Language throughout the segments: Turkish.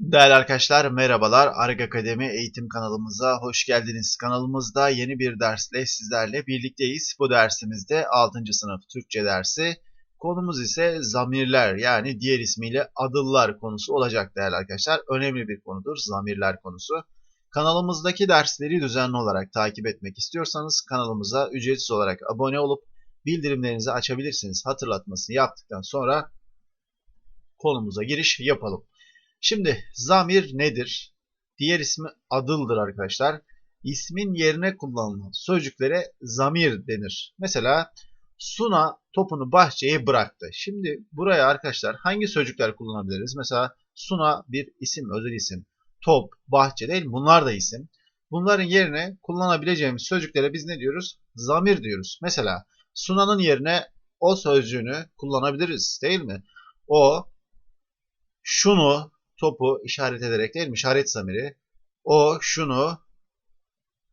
Değerli arkadaşlar merhabalar. Arg Akademi eğitim kanalımıza hoş geldiniz. Kanalımızda yeni bir dersle sizlerle birlikteyiz. Bu dersimizde 6. sınıf Türkçe dersi. Konumuz ise zamirler yani diğer ismiyle adıllar konusu olacak değerli arkadaşlar. Önemli bir konudur zamirler konusu. Kanalımızdaki dersleri düzenli olarak takip etmek istiyorsanız kanalımıza ücretsiz olarak abone olup bildirimlerinizi açabilirsiniz. Hatırlatmasını yaptıktan sonra konumuza giriş yapalım. Şimdi zamir nedir? Diğer ismi adıldır arkadaşlar. İsmin yerine kullanılan sözcüklere zamir denir. Mesela Suna topunu bahçeye bıraktı. Şimdi buraya arkadaşlar hangi sözcükler kullanabiliriz? Mesela Suna bir isim, özel isim. Top, bahçe değil bunlar da isim. Bunların yerine kullanabileceğimiz sözcüklere biz ne diyoruz? Zamir diyoruz. Mesela Suna'nın yerine o sözcüğünü kullanabiliriz değil mi? O, şunu, topu işaret ederek değil mi? İşaret zamiri. O şunu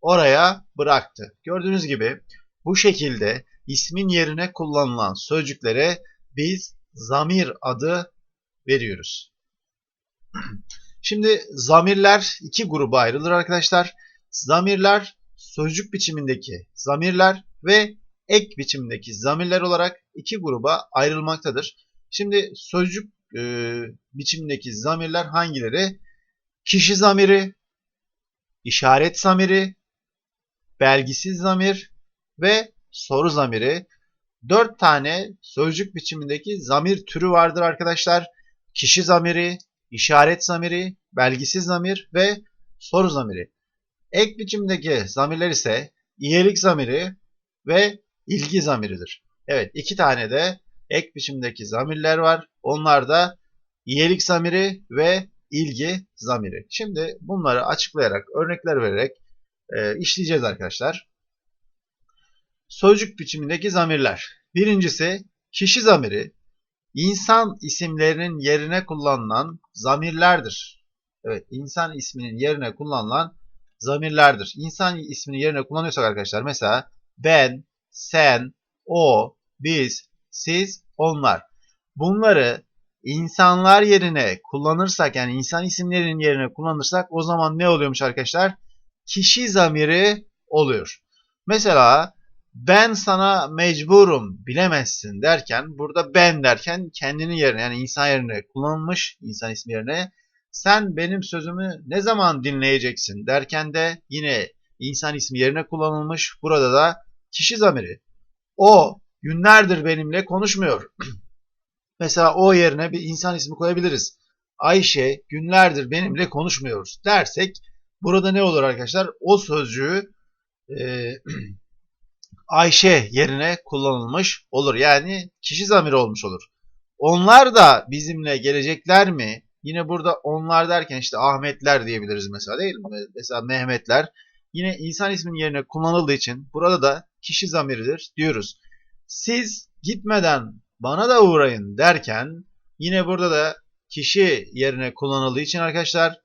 oraya bıraktı. Gördüğünüz gibi bu şekilde ismin yerine kullanılan sözcüklere biz zamir adı veriyoruz. Şimdi zamirler iki gruba ayrılır arkadaşlar. Zamirler sözcük biçimindeki zamirler ve ek biçimindeki zamirler olarak iki gruba ayrılmaktadır. Şimdi sözcük e, biçimdeki zamirler hangileri? Kişi zamiri, işaret zamiri, belgisiz zamir ve soru zamiri. Dört tane sözcük biçimindeki zamir türü vardır arkadaşlar. Kişi zamiri, işaret zamiri, belgisiz zamir ve soru zamiri. Ek biçimdeki zamirler ise iyilik zamiri ve ilgi zamiridir. Evet iki tane de ek biçimdeki zamirler var. Onlar da iyilik zamiri ve ilgi zamiri. Şimdi bunları açıklayarak, örnekler vererek e, işleyeceğiz arkadaşlar. Sözcük biçimindeki zamirler. Birincisi kişi zamiri. İnsan isimlerinin yerine kullanılan zamirlerdir. Evet, insan isminin yerine kullanılan zamirlerdir. İnsan isminin yerine kullanıyorsak arkadaşlar mesela ben, sen, o, biz, siz, onlar. Bunları insanlar yerine kullanırsak yani insan isimlerinin yerine kullanırsak o zaman ne oluyormuş arkadaşlar? Kişi zamiri oluyor. Mesela ben sana mecburum bilemezsin derken burada ben derken kendini yerine yani insan yerine kullanılmış insan ismi yerine sen benim sözümü ne zaman dinleyeceksin derken de yine insan ismi yerine kullanılmış. Burada da kişi zamiri. O günlerdir benimle konuşmuyor. Mesela o yerine bir insan ismi koyabiliriz. Ayşe günlerdir benimle konuşmuyor dersek burada ne olur arkadaşlar? O sözcüğü e, Ayşe yerine kullanılmış olur. Yani kişi zamiri olmuş olur. Onlar da bizimle gelecekler mi? Yine burada onlar derken işte Ahmetler diyebiliriz mesela değil mi? Mesela Mehmetler. Yine insan isminin yerine kullanıldığı için burada da kişi zamiridir diyoruz. Siz gitmeden bana da uğrayın derken yine burada da kişi yerine kullanıldığı için arkadaşlar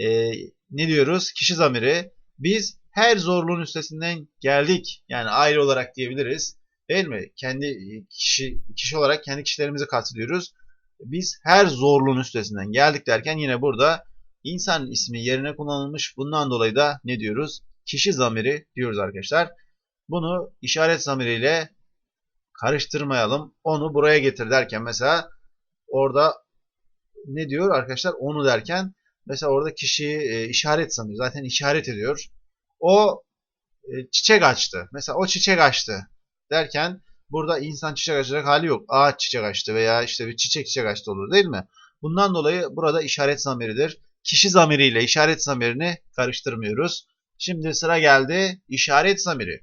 e, ne diyoruz? Kişi zamiri. Biz her zorluğun üstesinden geldik. Yani aile olarak diyebiliriz. Değil mi? Kendi kişi, kişi olarak kendi kişilerimizi kastediyoruz. Biz her zorluğun üstesinden geldik derken yine burada insan ismi yerine kullanılmış. Bundan dolayı da ne diyoruz? Kişi zamiri diyoruz arkadaşlar. Bunu işaret zamiriyle karıştırmayalım. Onu buraya getir derken mesela orada ne diyor arkadaşlar? Onu derken mesela orada kişiyi e, işaret sanıyor. Zaten işaret ediyor. O e, çiçek açtı. Mesela o çiçek açtı derken burada insan çiçek açacak hali yok. Ağaç çiçek açtı veya işte bir çiçek çiçek açtı olur değil mi? Bundan dolayı burada işaret zamiridir. Kişi zamiriyle işaret zamirini karıştırmıyoruz. Şimdi sıra geldi işaret zamiri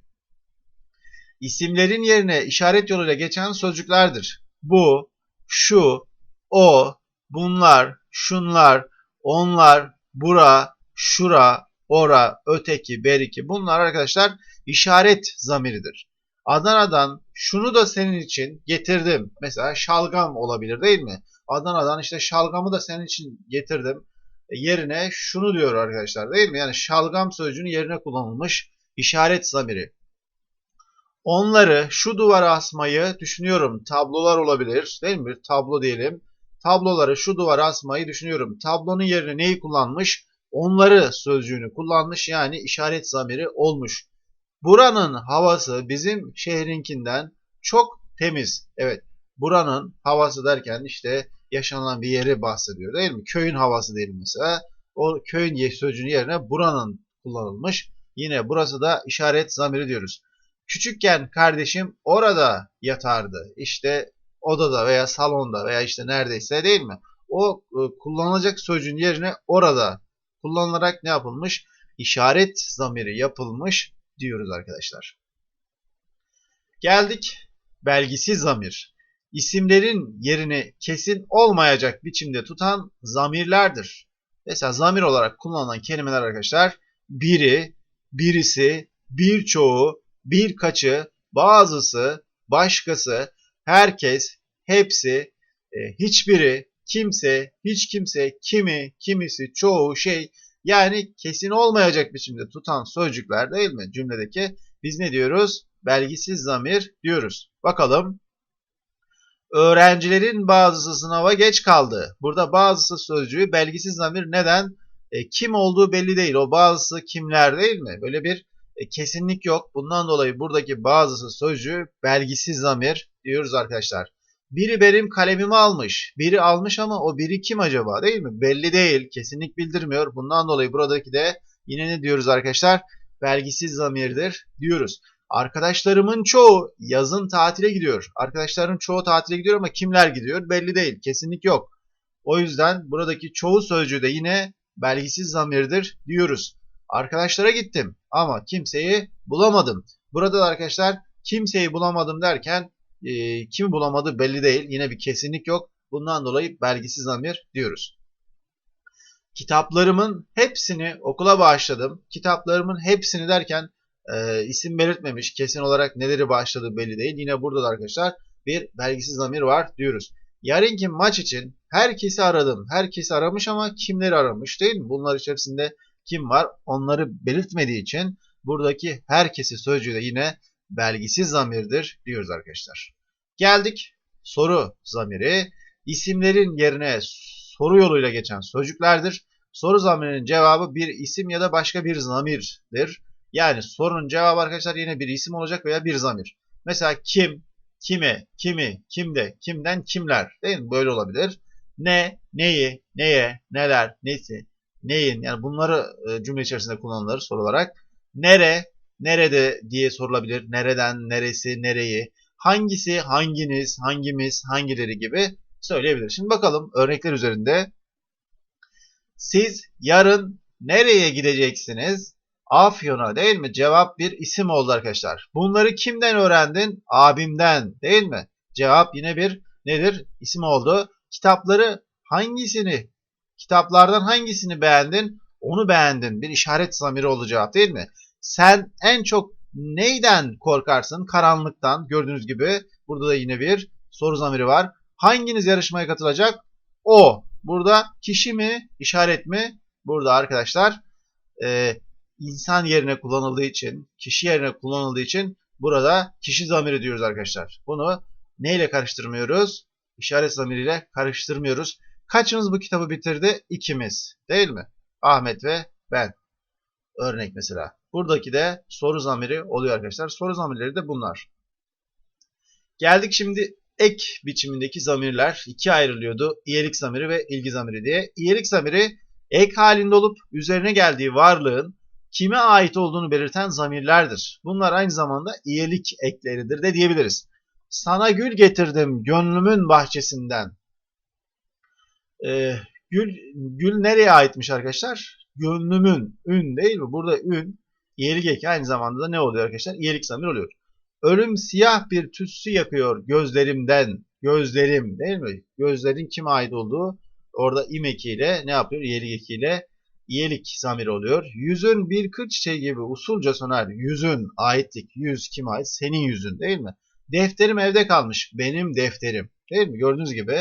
isimlerin yerine işaret yoluyla geçen sözcüklerdir. Bu, şu, o, bunlar, şunlar, onlar, bura, şura, ora, öteki, beriki bunlar arkadaşlar işaret zamiridir. Adana'dan şunu da senin için getirdim. Mesela şalgam olabilir değil mi? Adana'dan işte şalgamı da senin için getirdim. E, yerine şunu diyor arkadaşlar değil mi? Yani şalgam sözcüğünün yerine kullanılmış işaret zamiri. Onları şu duvara asmayı düşünüyorum. Tablolar olabilir değil mi? Tablo diyelim. tabloları şu duvara asmayı düşünüyorum. Tablonun yerine neyi kullanmış? Onları sözcüğünü kullanmış yani işaret zamiri olmuş. Buranın havası bizim şehrinkinden çok temiz. Evet buranın havası derken işte yaşanan bir yeri bahsediyor değil mi? Köyün havası değil mesela. O köyün sözcüğünün yerine buranın kullanılmış. Yine burası da işaret zamiri diyoruz. Küçükken kardeşim orada yatardı. İşte odada veya salonda veya işte neredeyse değil mi? O e, kullanılacak sözcüğün yerine orada kullanılarak ne yapılmış? İşaret zamiri yapılmış diyoruz arkadaşlar. Geldik belgisiz zamir. İsimlerin yerini kesin olmayacak biçimde tutan zamirlerdir. Mesela zamir olarak kullanılan kelimeler arkadaşlar biri, birisi, birçoğu, birkaçı, bazısı, başkası, herkes, hepsi, e, hiçbiri, kimse, hiç kimse, kimi, kimisi, çoğu, şey yani kesin olmayacak biçimde tutan sözcükler değil mi cümledeki? Biz ne diyoruz? Belgisiz zamir diyoruz. Bakalım. Öğrencilerin bazısı sınava geç kaldı. Burada bazısı sözcüğü belgisiz zamir neden? E, kim olduğu belli değil. O bazısı kimler değil mi? Böyle bir e, kesinlik yok. Bundan dolayı buradaki bazısı sözcüğü belgisiz zamir diyoruz arkadaşlar. Biri benim kalemimi almış. Biri almış ama o biri kim acaba değil mi? Belli değil. Kesinlik bildirmiyor. Bundan dolayı buradaki de yine ne diyoruz arkadaşlar? Belgisiz zamirdir diyoruz. Arkadaşlarımın çoğu yazın tatile gidiyor. Arkadaşlarım çoğu tatile gidiyor ama kimler gidiyor belli değil. Kesinlik yok. O yüzden buradaki çoğu sözcüğü de yine belgisiz zamirdir diyoruz. Arkadaşlara gittim ama kimseyi bulamadım. Burada da arkadaşlar kimseyi bulamadım derken e, kimi bulamadı belli değil. Yine bir kesinlik yok. Bundan dolayı belgisiz zamir diyoruz. Kitaplarımın hepsini okula bağışladım. Kitaplarımın hepsini derken e, isim belirtmemiş. Kesin olarak neleri bağışladığı belli değil. Yine burada da arkadaşlar bir belgisiz zamir var diyoruz. Yarınki maç için herkesi aradım. Herkesi aramış ama kimleri aramış değil mi? Bunlar içerisinde kim var? Onları belirtmediği için buradaki herkesi sözcüğü de yine belgisiz zamirdir diyoruz arkadaşlar. Geldik soru zamiri. İsimlerin yerine soru yoluyla geçen sözcüklerdir. Soru zamirinin cevabı bir isim ya da başka bir zamirdir. Yani sorunun cevabı arkadaşlar yine bir isim olacak veya bir zamir. Mesela kim, kime, kimi, kimde, kimden, kimler değil mi? Böyle olabilir. Ne, neyi, neye, neler, nesi, neyin yani bunları e, cümle içerisinde kullanılır soru olarak. Nere, nerede diye sorulabilir. Nereden, neresi, nereyi. Hangisi, hanginiz, hangimiz, hangileri gibi söyleyebilir. Şimdi bakalım örnekler üzerinde. Siz yarın nereye gideceksiniz? Afyon'a değil mi? Cevap bir isim oldu arkadaşlar. Bunları kimden öğrendin? Abimden değil mi? Cevap yine bir nedir? İsim oldu. Kitapları hangisini, kitaplardan hangisini beğendin? Onu beğendin. Bir işaret zamiri cevap değil mi? Sen en çok neyden korkarsın? Karanlıktan. Gördüğünüz gibi burada da yine bir soru zamiri var. Hanginiz yarışmaya katılacak? O. Burada kişi mi, işaret mi? Burada arkadaşlar e, insan yerine kullanıldığı için, kişi yerine kullanıldığı için burada kişi zamiri diyoruz arkadaşlar. Bunu neyle karıştırmıyoruz? İşaret zamiriyle karıştırmıyoruz. Kaçımız bu kitabı bitirdi? İkimiz. Değil mi? Ahmet ve ben. Örnek mesela. Buradaki de soru zamiri oluyor arkadaşlar. Soru zamirleri de bunlar. Geldik şimdi ek biçimindeki zamirler. ikiye ayrılıyordu. İyelik zamiri ve ilgi zamiri diye. İyelik zamiri ek halinde olup üzerine geldiği varlığın kime ait olduğunu belirten zamirlerdir. Bunlar aynı zamanda iyelik ekleridir de diyebiliriz. Sana gül getirdim gönlümün bahçesinden. Ee, gül, gül nereye aitmiş arkadaşlar? Gönlümün, ün değil mi? Burada ün, eki aynı zamanda da ne oluyor arkadaşlar? İyelik zamir oluyor. Ölüm siyah bir tütsü yakıyor gözlerimden. Gözlerim değil mi? Gözlerin kime ait olduğu orada im ekiyle ne yapıyor? İyelik ekiyle iyelik zamiri oluyor. Yüzün bir kır çiçeği gibi usulca söner. Yüzün, aitlik, yüz kime ait? Senin yüzün değil mi? Defterim evde kalmış. Benim defterim. Değil mi? Gördüğünüz gibi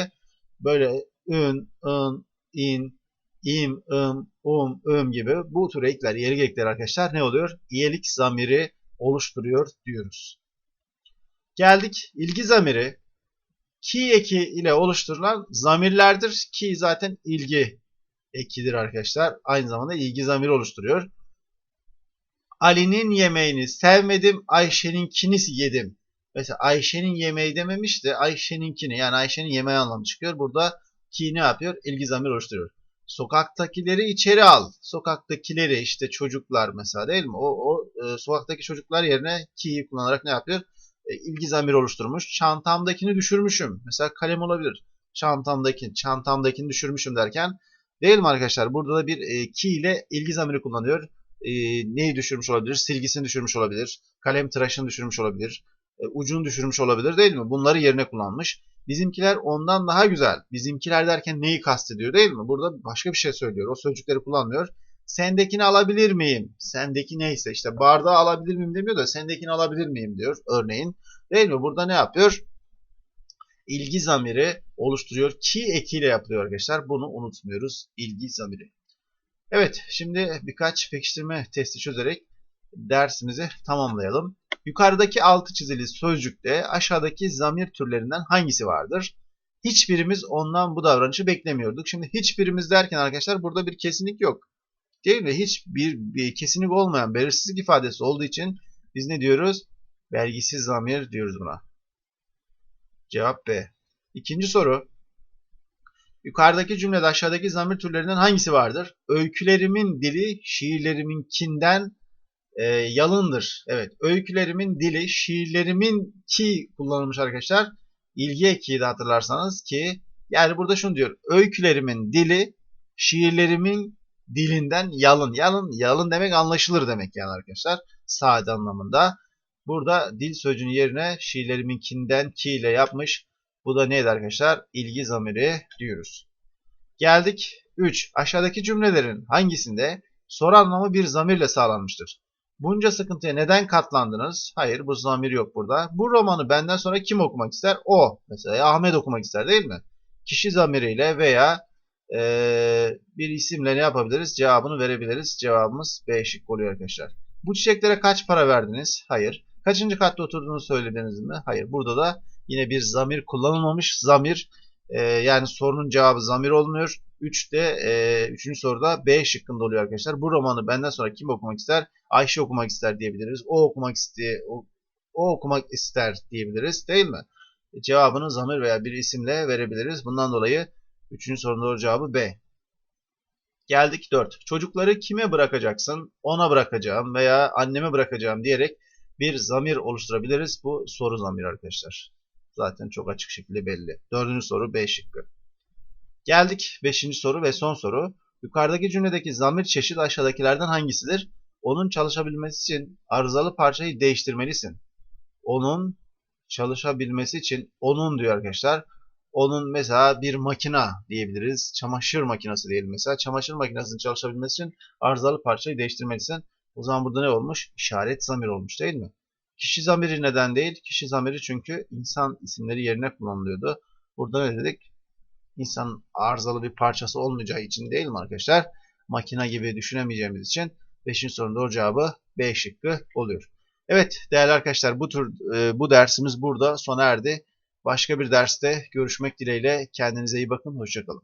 böyle ün, ın, in, im, ım, um, ım gibi bu tür ekler, iyelik ekler arkadaşlar ne oluyor? İyelik zamiri oluşturuyor diyoruz. Geldik ilgi zamiri. ki eki ile oluşturulan zamirlerdir. Ki zaten ilgi ekidir arkadaşlar. Aynı zamanda ilgi zamiri oluşturuyor. Ali'nin yemeğini sevmedim, Ayşe'ninkini yedim. Mesela Ayşe'nin yemeği dememiş de Ayşe'ninkini yani Ayşe'nin yemeği anlamı çıkıyor. Burada ki ne yapıyor? İlgi zamiri oluşturuyor. Sokaktakileri içeri al. Sokaktakileri işte çocuklar mesela değil mi? O, o e, sokaktaki çocuklar yerine ki'yi kullanarak ne yapıyor? E, ilgi zamiri oluşturmuş. Çantamdakini düşürmüşüm. Mesela kalem olabilir. Çantamdaki, çantamdakini düşürmüşüm derken değil mi arkadaşlar? Burada da bir e, ki ile ilgi zamiri kullanıyor. E, neyi düşürmüş olabilir? Silgisini düşürmüş olabilir. Kalem tıraşını düşürmüş olabilir. E, ucunu düşürmüş olabilir değil mi? Bunları yerine kullanmış. Bizimkiler ondan daha güzel. Bizimkiler derken neyi kastediyor değil mi? Burada başka bir şey söylüyor. O sözcükleri kullanmıyor. Sendekini alabilir miyim? Sendeki neyse işte bardağı alabilir miyim demiyor da sendekini alabilir miyim diyor örneğin. Değil mi? Burada ne yapıyor? İlgi zamiri oluşturuyor. Ki ekiyle yapılıyor arkadaşlar. Bunu unutmuyoruz. İlgi zamiri. Evet şimdi birkaç pekiştirme testi çözerek dersimizi tamamlayalım. Yukarıdaki altı çizili sözcükte aşağıdaki zamir türlerinden hangisi vardır? Hiçbirimiz ondan bu davranışı beklemiyorduk. Şimdi hiçbirimiz derken arkadaşlar burada bir kesinlik yok. Değil mi? Hiçbir bir kesinlik olmayan belirsizlik ifadesi olduğu için biz ne diyoruz? Belgisiz zamir diyoruz buna. Cevap B. İkinci soru. Yukarıdaki cümlede aşağıdaki zamir türlerinden hangisi vardır? Öykülerimin dili şiirleriminkinden e, yalındır. Evet. Öykülerimin dili, şiirlerimin ki kullanılmış arkadaşlar. İlgi ekiği de hatırlarsanız ki yani burada şunu diyor. Öykülerimin dili şiirlerimin dilinden yalın. Yalın, yalın demek anlaşılır demek yani arkadaşlar. Sade anlamında. Burada dil sözcüğünün yerine şiirleriminkinden ki ile yapmış. Bu da neydi arkadaşlar? İlgi zamiri diyoruz. Geldik 3. Aşağıdaki cümlelerin hangisinde soru anlamı bir zamirle sağlanmıştır? Bunca sıkıntıya neden katlandınız? Hayır bu zamir yok burada. Bu romanı benden sonra kim okumak ister? O. Mesela Ahmet okumak ister değil mi? Kişi zamiriyle veya e, bir isimle ne yapabiliriz? Cevabını verebiliriz. Cevabımız B şıkkı oluyor arkadaşlar. Bu çiçeklere kaç para verdiniz? Hayır. Kaçıncı katta oturduğunu söylediniz mi? Hayır. Burada da yine bir zamir kullanılmamış. Zamir e, yani sorunun cevabı zamir olmuyor. 3'te e, 3. soruda B şıkkında oluyor arkadaşlar. Bu romanı benden sonra kim okumak ister? Ayşe okumak ister diyebiliriz. O okumak istiyor. O, o okumak ister diyebiliriz. Değil mi? E, cevabını zamir veya bir isimle verebiliriz. Bundan dolayı 3. sorunun doğru cevabı B. Geldik 4. Çocukları kime bırakacaksın? Ona bırakacağım veya anneme bırakacağım diyerek bir zamir oluşturabiliriz. Bu soru zamir arkadaşlar. Zaten çok açık şekilde belli. Dördüncü soru B şıkkı. Geldik 5. soru ve son soru. Yukarıdaki cümledeki zamir çeşidi aşağıdakilerden hangisidir? Onun çalışabilmesi için arızalı parçayı değiştirmelisin. Onun çalışabilmesi için onun diyor arkadaşlar. Onun mesela bir makina diyebiliriz. Çamaşır makinesi diyelim mesela. Çamaşır makinesinin çalışabilmesi için arızalı parçayı değiştirmelisin. O zaman burada ne olmuş? İşaret zamir olmuş değil mi? Kişi zamiri neden değil? Kişi zamiri çünkü insan isimleri yerine kullanılıyordu. Burada ne dedik? İnsanın arızalı bir parçası olmayacağı için değil mi arkadaşlar? Makina gibi düşünemeyeceğimiz için 5. sorunun doğru cevabı B şıkkı oluyor. Evet değerli arkadaşlar bu tür e, bu dersimiz burada sona erdi. Başka bir derste görüşmek dileğiyle kendinize iyi bakın. Hoşçakalın.